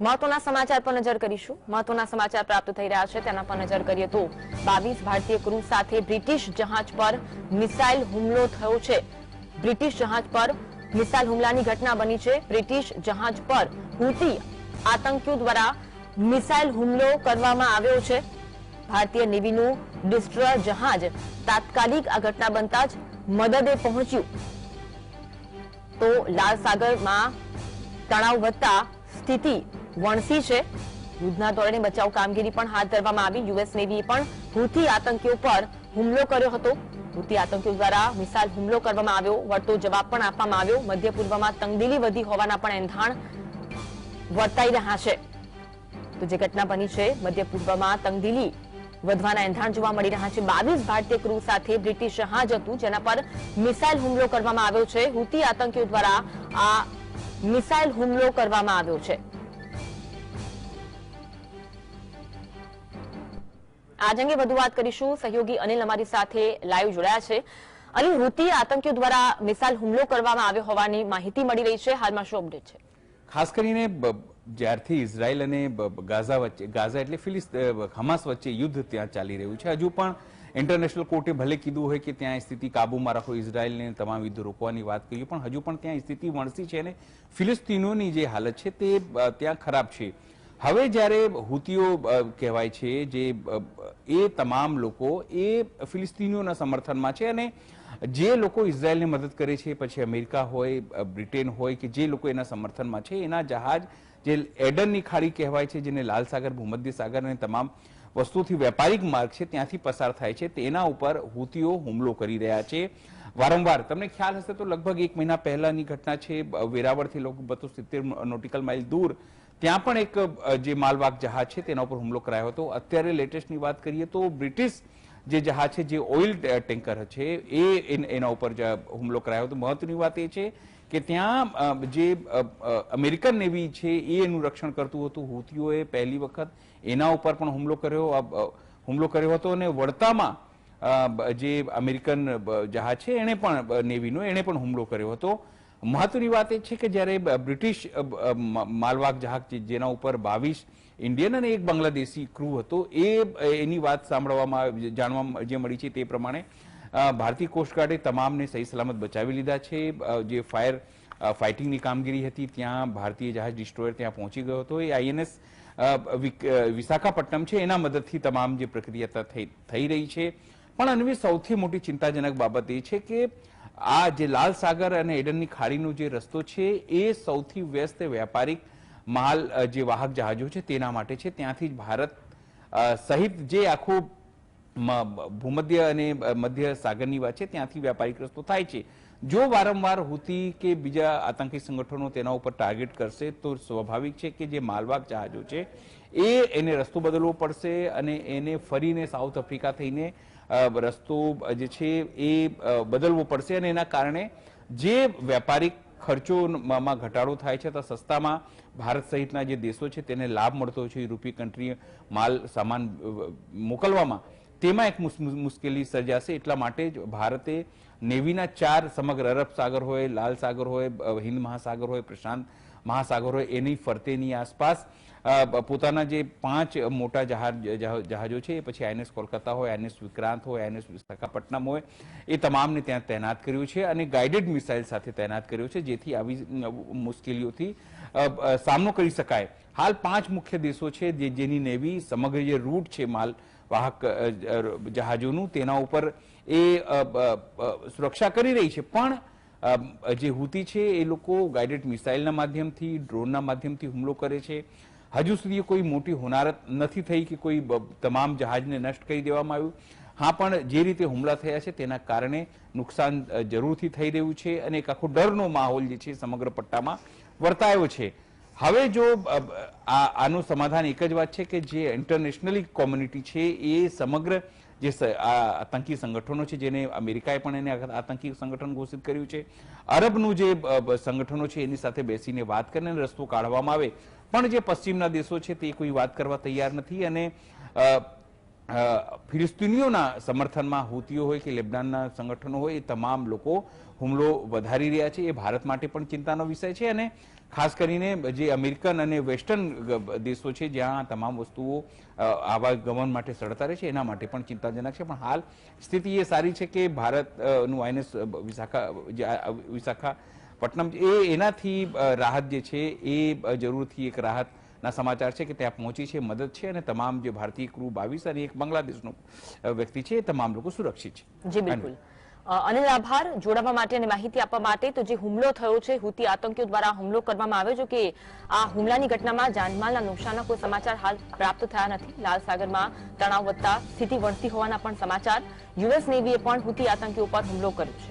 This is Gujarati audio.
મહત્વના સમાચાર પર નજર કરીશું. મહત્વના સમાચાર પ્રાપ્ત થઈ રહ્યા છે, તેના પર નજર કરીએ તો બાવીસ ભારતીય ક્રૂ સાથે બ્રિટિશ જહાજ પર મિસાઇલ હુમલો થયો છે. બ્રિટિશ જહાજ પર મિસાઇલ હુમલાની ઘટના બની છે. બ્રિટિશ જહાજ પર હુતી આતંકીઓ દ્વારા મિસાઇલ હુમલો કરવામાં આવ્યો છે. ભારતીય નેવીનું ડિસ્ટ્રોયર જહાજ તાત્કાલિક આ ઘટના બનતા જ મદદે પહોંચ્યું. તો લાલ સાગરમાં તણાવ વધતા સ્થિતિ વણસી છે. યુદ્ધના ધોરણે બચાવ કામગીરી પણ હાથ ધરવામાં આવી. યુએસ નેવીએ પણ હુથી આતંકીઓ પર હુમલો કર્યો હતો. હુથી આતંકીઓ દ્વારા મિસાઇલ હુમલો કરવામાં આવ્યો. વળતો જવાબ પણ આપવામાં આવ્યો. મધ્ય પૂર્વમાં તંગદિલી વધી હોવાના પણ એંધાણ વર્તાઈ રહ્યા છે. તો જે ઘટના બની છે, મધ્ય પૂર્વમાં તંગદિલી વધવાના એંધાણ જોવા મળી રહ્યા છે. બાવીસ ભારતીય ક્રૂ સાથે બ્રિટિશ જહાજ હતું, જેના પર મિસાઇલ હુમલો કરવામાં આવ્યો છે. હુતી આતંકીઓ દ્વારા આ મિસાઇલ હુમલો કરવામાં આવ્યો છે. આજ અંગે વધુ વાત કરીશું. સહયોગી અનિલ અમારી સાથે લાઈવ જોડાયા છે. અનિલ હુતી આતંકીઓ દ્વારા મિસાઇલ હુમલો કરવામાં આવ્યો હોવાની માહિતી મળી રહી છે. હાલમાં શું અપડેટ છે? ખાસ કરીને જ્યારથી ઇઝરાયલ અને ગાઝા વચ્ચે, ગાઝા એટલે ફિલિસ્ત હમાસ વચ્ચે યુદ્ધ ત્યાં ચાલી રહ્યું છે. હજુ પણ ઇન્ટરનેશનલ કોર્ટે ભલે કીધું હોય કે ત્યાં સ્થિતિ કાબૂમાં રાખો, ઇઝરાયલને તમામ યુદ્ધ રોકવાની વાત કરી પણ હજુ પણ ત્યાં સ્થિતિ વણસી છે અને ફિલિસ્તીનોની જે હાલત છે તે ત્યાં ખરાબ છે. હવે જ્યારે હુતીઓ કહેવાય છે જે એ તમામ લોકો એ ફિલિસ્તીનીઓના સમર્થનમાં છે અને જે લોકો ઇઝરાયલને મદદ કરે છે, પછી અમેરિકા હોય બ્રિટેન હોય કે જે લોકો એના સમર્થનમાં છે, એના જહાજ જે એડનની ખાડી કહેવાય છે, જેને લાલ સાગર, ભૂમધ્ય સાગર અને તમામ વસ્તુથી વેપારિક માર્ગ છે, ત્યાંથી પસાર થાય છે, તેના ઉપર હુતીઓ હુમલો કરી રહ્યા છે. વારંવાર તમને ખ્યાલ હશે તો લગભગ એક મહિના પહેલાની ઘટના છે વેરાવળથી લોકો બસો સિત્તેર નોટિકલ માઇલ દૂર ત્યાં પણ એક જે માલવાહક જહાજ છે તેના ઉપર હુમલો કરાયો હતો. અત્યારે લેટેસ્ટની વાત કરીએ તો બ્રિટિશ જે જહાજ છે, જે ઓઇલ ટેન્કર છે, એ એના ઉપર હુમલો કરાયો હતો. મહત્વની વાત એ છે કે ત્યાં જે અમેરિકન નેવી છે, એ એનું રક્ષણ કરતું હતું. હુતીઓએ પહેલી વખત એના ઉપર પણ હુમલો કર્યો. હુમલો કર્યો હતો અને વળતામાં જે અમેરિકન જહાજ છે, એણે પણ નેવીનો એણે પણ હુમલો કર્યો હતો. મહત્વની વાત એ છે કે જ્યારે બ્રિટિશ માલવાહક જહાજ જેના ઉપર બાવીસ ઇન્ડિયન અને એક બાંગ્લાદેશી ક્રૂ હતો, એ એની વાત સાંભળવામાં જાણવા જે મળી છે તે પ્રમાણે ભારતીય કોસ્ટગાર્ડે તમામને સહી સલામત બચાવી લીધા છે. જે ફાયર ફાઇટિંગની કામગીરી હતી, ત્યાં ભારતીય જહાજ ડિસ્ટ્રોયર ત્યાં પહોંચી ગયો હતો. એ આઈએનએસ વિશાખાપટ્ટનમ છે, એના મદદથી તમામ જે પ્રક્રિયા થઈ રહી છે. પણ અન્વી સૌથી મોટી ચિંતાજનક બાબત એ છે કે આ જે લાલ સાગર અને એડનની ખાડીનો જે રસ્તો છે, એ સૌથી વ્યસ્ત વ્યાપારિક માલ જે વાહક જહાજો છે, તેના માટે છે. ત્યાંથી જ ભારત સહિત જે આખું ભૂમધ્ય અને મધ્ય સાગરની વાત છે, ત્યાંથી વ્યાપારિક રસ્તો થાય છે. જો વારંવાર હુતી કે બીજા આતંકી સંગઠનો તેના ઉપર ટાર્ગેટ કરશે, તો સ્વાભાવિક છે કે જે માલવાહક જહાજો છે, એ એને રસ્તો બદલવો પડશે અને એને ફરીને સાઉથ આફ્રિકા થઈને રસ્તો જે છે એ બદલવો પડશે અને એના કારણે જે વેપારી ખર્ચોમાં ઘટાડો થાય છે તો સસ્તામાં ભારત સહિતના જે દેશો છે તેને લાભ મળતો છે, યુરોપીય કન્ટ્રી માલ, સામાન મોકલવામાં. તેમાં એક મુશ્કેલી સર્જાશે એટલા માટે જ ભારતે નેવીના ચાર સમગ્ર અરબ સાગર હોય, લાલ સાગર હોય હિન્દ મહાસાગર હોય, પ્રશાંત મહાસાગર હોય, એની ફરતેની આસપાસ પોતાના જે પાંચ મોટા જહાજ છે પછી આઈએનએસ કોલકાતા હોય, આઈએનએસ વિક્રાંત હોય, આઈએનએસ વિશાખાપટ્ટનમ હોય, એ તમામને ત્યાં તૈનાત કર્યું છે અને ગાઇડેડ મિસાઇલ સાથે તૈનાત કર્યો છે, જેથી આવી મુશ્કેલીઓથી સામનો કરી શકાય. હાલ પાંચ મુખ્ય દેશો છે જેની નેવી સમગ્ર જે રૂટ છે માલ વાહક જહાજોનું તેના ઉપર એ સુરક્ષા કરી રહી છે. પણ જે હુતી છે એ લોકો ગાઇડેડ મિસાઇલના માધ્યમથી, ડ્રોનના માધ્યમથી હુમલો કરે છે. હજુ સુધી કોઈ મોટી હોનારત નથી થઈ કે કોઈ તમામ જહાજને નષ્ટ કરી દેવામાં આવ્યું. હા, પણ જે રીતે હુમલા થયા છે તેના કારણે નુકસાન જરૂરથી થઈ રહ્યું છે અને એક આખો ડરનો માહોલ જે છે સમગ્ર પટ્ટામાં વર્તાયો છે. હવે જો આનું સમાધાન એક જ વાત છે કે જે ઇન્ટરનેશનલી કોમ્યુનિટી છે એ સમગ્ર જે આતંકી સંગઠનો છે, જેને અમેરિકાએ પણ એને આતંકી સંગઠન ઘોષિત કર્યું છે, અરબનું જે સંગઠનો છે એની સાથે બેસીને વાત કરીને રસ્તો કાઢવામાં આવે. પણ જે પશ્ચિમના દેશો છે તે કોઈ વાત કરવા તૈયાર નથી અને ફિલિસ્તીનીઓના સમર્થનમાં હુતીઓ હોય કે લેબનાનના સંગઠનો હોય એ તમામ લોકો હુમલો વધારી રહ્યા છે. એ ભારત માટે પણ ચિંતાનો વિષય છે અને ખાસ કરીને જે અમેરિકન અને વેસ્ટર્ન દેશો છે, જ્યાં તમામ વસ્તુઓ આવાગમન માટે સરળતા રહે છે, એના માટે પણ ચિંતાજનક છે. પણ હાલ સ્થિતિ એ સારી છે કે ભારતનું આઈએનએસ વિશાખા વિશાખાપટ્ટનમ, એ એનાથી રાહત જે છે એ જરૂરથી એક રાહતના સમાચાર છે કે ત્યાં પહોંચી છે મદદ છે અને તમામ જે ભારતીય ક્રૂ બાવીસ અને એક બાંગ્લાદેશનો વ્યક્તિ છે એ તમામ લોકો સુરક્ષિત છે. જી બિલકુલ. અનિલ આભાર. જોડાવા માટે અને માહિતી આપવા માટે તો જે હુમલો થયો છે હુતી આતંકીઓ દ્વારા હુમલો કરવામાં આવ્યો છે કે આ હુમલાની ઘટનામાં જાનમાલના નુકસાનના કોઈ સમાચાર હાલ પ્રાપ્ત થયા નથી. લાલ સાગરમાં તણાવ વધતા સ્થિતિ વણતી હોવાના પણ સમાચાર. યુએસ નેવીએ પણ હુતી આતંકીઓ પર હુમલો કર્યો છે.